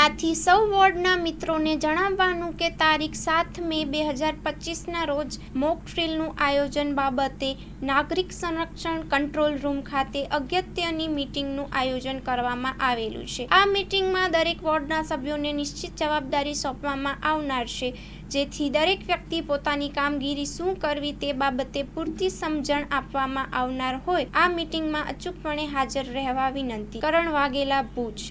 આથી સૌ વોર્ડના મિત્રોને જણાવવાનું કે તારીખ સાત મે બે હજાર પચીસના રોજ મોક ડ્રીલનું આયોજન બાબતે નાગરિક સંરક્ષણ કંટ્રોલ રૂમ ખાતે અગત્યની મિટિંગનું આયોજન કરવામાં આવેલું છે. આ મીટિંગમાં દરેક વોર્ડના સભ્યોને નિશ્ચિત જવાબદારી સોંપવામાં આવનાર છે, જેથી દરેક વ્યક્તિ પોતાની કામગીરી શું કરવી તે બાબતે પૂરતી સમજણ આપવામાં આવનાર હોય. આ મીટિંગમાં અચૂકપણે હાજર રહેવા વિનંતી. કરણ વાઘેલા ભુજ.